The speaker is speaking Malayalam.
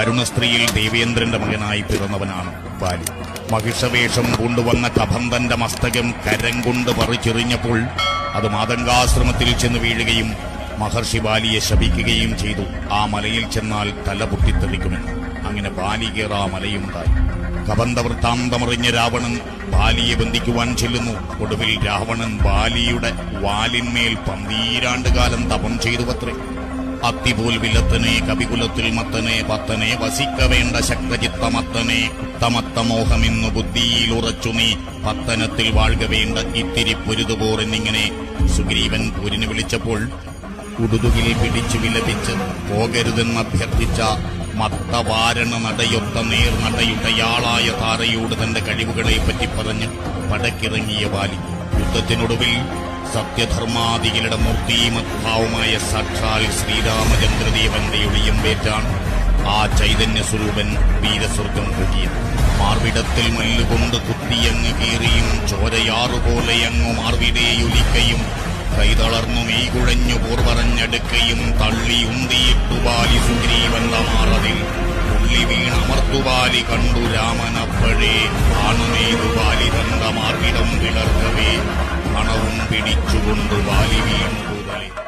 അരുണസ്ത്രീയിൽ ദേവേന്ദ്രന്റെ മകനായി പിറന്നവനാണ് ബാലി. മഹിഷവേഷം കൊണ്ടുവന്ന കബന്ധന്റെ മസ്തകം കരം കൊണ്ട് പറിച്ചെറിഞ്ഞപ്പോൾ അത് മാതങ്കാശ്രമത്തിൽ ചെന്ന് വീഴുകയും മഹർഷി ബാലിയെ ശപിക്കുകയും ചെയ്തു. ആ മലയിൽ ചെന്നാൽ തല പൊട്ടിത്തെറിക്കുമെന്ന്. അങ്ങനെ ബാലി ആ മലയുണ്ടായി. കബന്ധവൃത്താന്തമറിഞ്ഞ രാവണൻ ബാലിയെ ബന്ധിക്കുവാൻ ചെല്ലുന്നു. ഒടുവിൽ രാവണൻ ബാലിയുടെ വാലിന്മേൽ പന്തീരാണ്ട് കാലം തപം ചെയ്തു പത്രേ അത്തിപോൽ വിലത്തനെ കവികുലത്തിൽ മത്തനെ പത്തനെ വസിക്ക വേണ്ട ശക്തചിത്തമത്തനെ ഉത്തമത്തമോഹമെന്നു ബുദ്ധിയിൽ ഉറച്ചു നീ പത്തനത്തിൽ വാഴ്കവേണ്ട ഇത്തിരി പൊരുതുപോർ എന്നിങ്ങനെ സുഗ്രീവൻ പൊരിന് വിളിച്ചപ്പോൾ ഉടുതുകിൽ പിടിച്ചു വിലപിച്ച് പോകരുതെന്നഭ്യർത്ഥിച്ച മത്തവാരണ നടയൊത്ത നേർ നടയുടയാളായ താരയോട് തന്റെ കഴിവുകളെ പറ്റി പറഞ്ഞ് പടക്കിറങ്ങിയ വാലി. യുദ്ധത്തിനൊടുവിൽ സത്യധർമാദികളുടെ മൂർത്തിമത്ഭാവുമായ സാക്ഷാൽ ശ്രീരാമചന്ദ്രദേവന്റെ പേറ്റാണ് ആ ചൈതന്യ സ്വരൂപൻ വീരസ്വർഗം കൂട്ടിയത് മാർവിടത്തിൽ മല്ലുകൊണ്ട് കുത്തിയങ്ങ് കീറിയും ചോരയാറുപോലെ അങ്ങു മാർവിടേയൊലിക്കയും കൈതളർന്നു മെയ്കുഴഞ്ഞു പൂർവറഞ്ഞെടുക്കയും തള്ളി ഉന്തിയിട്ടു ബാലി സുഗ്രീവന്റെ മാറതിൽ ഉള്ളി വീണമർത്തുപാലി കണ്ടു രാമനപ്പഴേ കാണുമേതു கற்று ஒன்று வாழ்வியும்